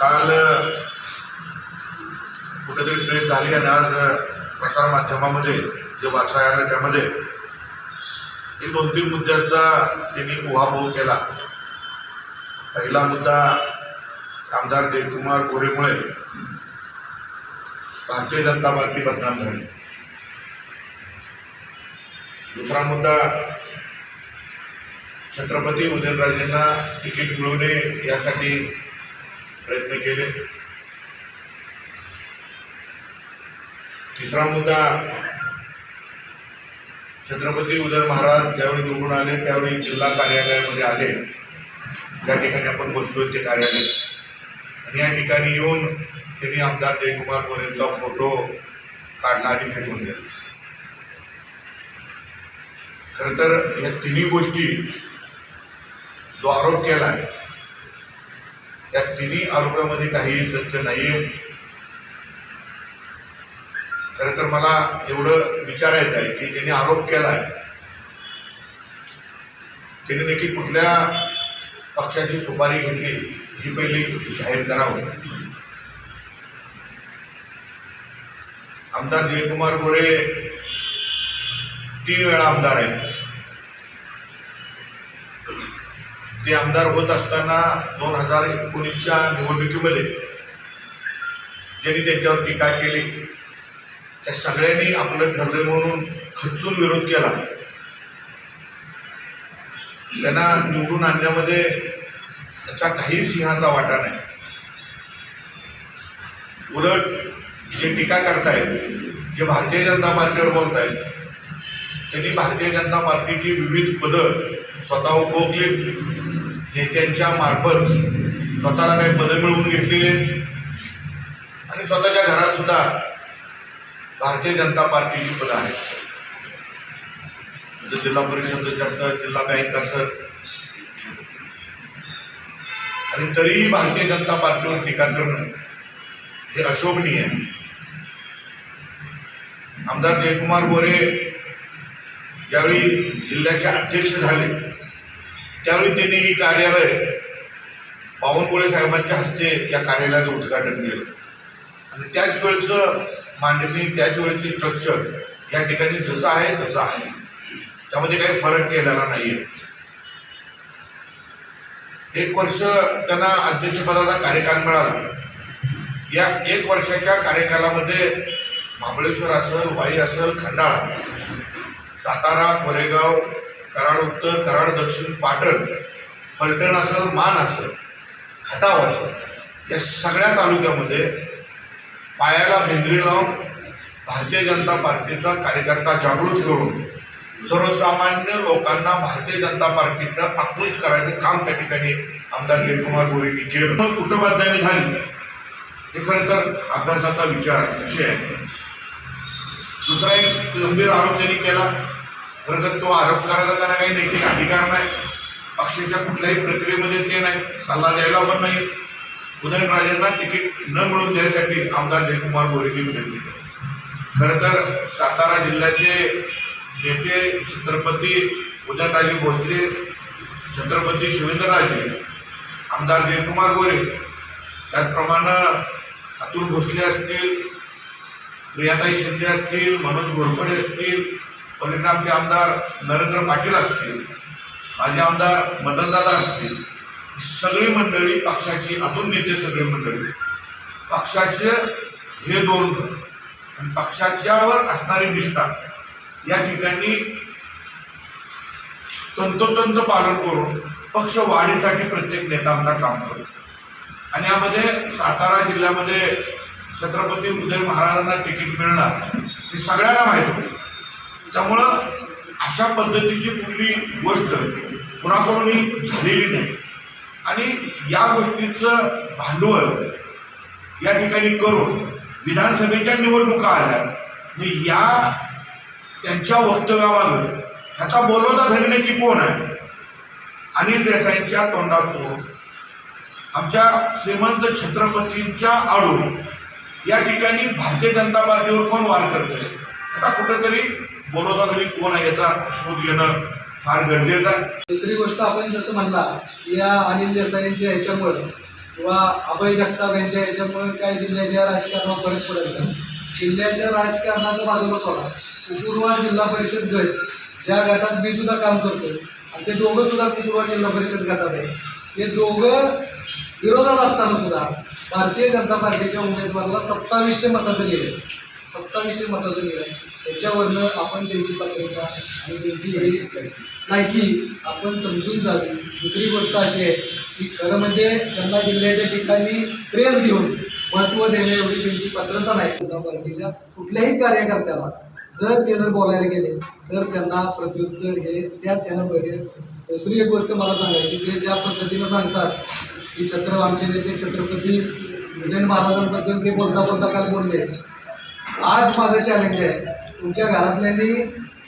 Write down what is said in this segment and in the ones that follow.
काल कुठेतरी ट्रेन झाली आणि आज प्रसारमाध्यमामध्ये जे वाचायला आलं त्यामध्ये एक दोन तीन मुद्द्यांचा त्यांनी उहापोह केला. पहिला मुद्दा आमदार जयकुमार गोरेमुळे भारतीय जनता पार्टी बदनाम झाली. दुसरा मुद्दा छत्रपती उदयनराजेंना तिकीट मिळवणे यासाठी प्रयत्न केले. तिसरा मुद्दा छत्रपती उदय महाराज ज्यावेळी निवडून आले त्यावेळी जिल्हा कार्यालयामध्ये आले. ज्या ठिकाणी आपण बसलोय ते कार्यालय. आणि या ठिकाणी येऊन त्यांनी आमदार जयकुमार गोरेंचा फोटो काढला आणि फेकून दिला. खरं तर या तिन्ही गोष्टी जो आरोप केला आहे त्या तिन्ही आरोपामध्ये काही तथ्य नाहीये. खरं तर मला एवढं विचारायचं आहे की त्यांनी आरोप केला आहे त्यांनी नक्की कुठल्या पक्षाची सुपारी घेतली ही पहिली जाहीर करावं. आमदार जयकुमार गोरे तीन वेळा आमदार आहेत. ते आमदार होत असताना दोन हजार एकोणीसच्या निवडणुकीमध्ये ज्यांनी त्यांच्यावर टीका केली त्या सगळ्यांनी आपलं ठरलंय म्हणून खचून विरोध केला. त्यांना निवडून आणण्यामध्ये त्याचा काही सिंहाचा वाटा नाही. उलट जे टीका करतायत जे भारतीय जनता पार्टीवर बोलतायत त्यांनी भारतीय जनता पार्टीची विविध पदं स्वतः उपभोगली नेत्यांच्या मार्फत स्वतःला काही पदं मिळवून घेतलेली आहेत. आणि स्वतःच्या घरात सुद्धा भारतीय जनता पार्टीची पदं आहेत. म्हणजे जिल्हा परिषद सदस्य असत जिल्हा बँक असत आणि तरीही भारतीय जनता पार्टीवर टीका करणं हे अशोभनीय आहे. आमदार जयकुमार गोरे ज्यावेळी जिल्ह्याचे अध्यक्ष झाले. त्यावेळी त्यांनी ही कार्यालय बावनकुळे साहेबांच्या हस्ते या कार्यालयाचं उद्घाटन केलं. आणि त्याच वेळचं मांडणी त्याच वेळची स्ट्रक्चर या ठिकाणी जसं आहे तसं आहे. त्यामध्ये काही फरक केलेला नाहीये. एक वर्ष त्यांना अध्यक्षपदाचा कार्यकाल मिळाला. या एक वर्षाच्या कार्यकालामध्ये महाबळेश्वर असेल वाई असेल खंडाळा सातारा कोरेगाव कराड उत्तर कराड दक्षिण पाटण फलटण असेल मान असेल खटाव असेल या सगळ्या तालुक्यामध्ये पायाला भेंद्री लावून भारतीय जनता पार्टीचा कार्यकर्ता जागृत करून सर्वसामान्य लोकांना भारतीय जनता पार्टीनं आकृत करायचं काम त्या ठिकाणी आमदार जयकुमार गोरेंनी केलं. कुठं बदनामी झाली. हे खरं तर अभ्यासाचा विचार विषय आहे. दुसरा एक गंभीर आरोप त्यांनी केला. खरं तर तो आरोप करायला त्यांना काही नैतिक अधिकार नाही. पक्षाच्या कुठल्याही प्रक्रियेमध्ये ते नाही. सल्ला द्यायला पण नाही. उदयनराजेंना तिकीट न मिळवून द्यायसाठी आमदार जयकुमार गोरेंनी विनंती केली खरं तर सातारा जिल्ह्याचे नेते छत्रपती उदयनराजे भोसले छत्रपती शिवेंद्रराजे आमदार जयकुमार गोरे त्याचप्रमाणे अतुल भोसले असतील प्रियाताई शिंदे असतील मनोज घोरपडे असतील परिणामचे आमदार नरेंद्र पाटील असतील माझे आमदार मदनदादा असतील सगळी मंडळी पक्षाची अजून नेते सगळी मंडळी. पक्षाचे हे दोन आणि पक्षाच्यावर असणारी निष्ठा या ठिकाणी तंतोतंत पालन करून पक्ष वाढीसाठी प्रत्येक नेता आमचा काम करतो. आणि यामध्ये सातारा जिल्ह्यामध्ये छत्रपती उदय महाराजांना तिकीट मिळणार हे सगळ्यांना माहीत होतं. त्यामुळं अशा पद्धतीची कुठली गोष्ट कुणाकडूनही झालेली नाही. आणि या गोष्टीचं भांडवल या ठिकाणी करून विधानसभेच्या निवडणुका आल्या. आणि या त्यांच्या वक्तव्यामागं ह्याचा बोलवता धरणे की कोण आहे? अनिल देसाईंच्या तोंडातून आमच्या श्रीमंत छत्रपतींच्या आडून या ठिकाणी भारतीय जनता पार्टीवर कोण वार करतंय? आता कुठेतरी बोलवता तरी कोण आहे याचा शोध घेणं फार गरजेचं आहे. दुसरी गोष्ट आपण जसं म्हणला या अनिल देसाईंच्या ह्याच्यामुळं किंवा अभय जगताप यांच्या याच्यामुळे काय जिल्ह्याच्या राजकारणावर फरक पडत नाही. जिल्ह्याच्या राजकारणाचा बाजूला सोडा. कुकुरवाड जिल्हा परिषद गट ज्या गटात मी सुद्धा काम करतो आणि ते दोघं सुद्धा कुकुरवाड जिल्हा परिषद गटात आहे ते दोघं विरोधात असताना सुद्धा भारतीय जनता पार्टीच्या उमेदवाराला सत्तावीसशे मताचं गेले सत्तावीसशे मताचं लिहिलं त्याच्यावरनं आपण त्यांची पात्रता आणि त्यांची ही लायकी आपण समजून जावी दुसरी गोष्ट अशी आहे की खरं म्हणजे त्यांना जिल्ह्याच्या ठिकाणी क्रेज घेऊन महत्त्व देणे एवढी त्यांची पात्रता नाही. जनता पार्टीच्या कुठल्याही कार्यकर्त्याला जर ते जर बोलायला गेले तर त्यांना प्रत्युत्तर हे त्याच यानं भेटेल दुसरी एक गोष्ट मला सांगायची ते ज्या पद्धतीनं सांगतात की छत्र आमचे नेते छत्रपती उदयन महाराजांबद्दल ते बोलता बोलता काल बोलले. आज माझं चॅलेंज आहे. तुमच्या घरातल्यांनी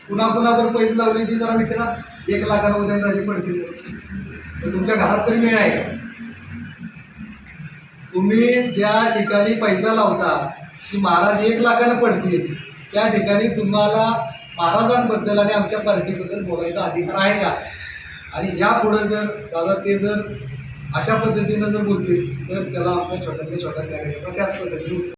पुन्हा पुन्हा जर पैसे लावली ती जरा विचारा एक लाखांमध्ये राजी पडतील. तर तुमच्या घरात तरी मिळ आहे. का तुम्ही ज्या ठिकाणी पैसा लावता की महाराज एक लाखानं पडतील. त्या ठिकाणी तुम्हाला महाराजांबद्दल आणि आमच्या पार्टीबद्दल बोलायचा अधिकार आहे का? आणि यापुढं जर दादा ते जर अशा पद्धतीनं जर बोलतील तर त्याला आमचा छोट्यातल्या छोटा कार्यक्रम त्याच पद्धतीने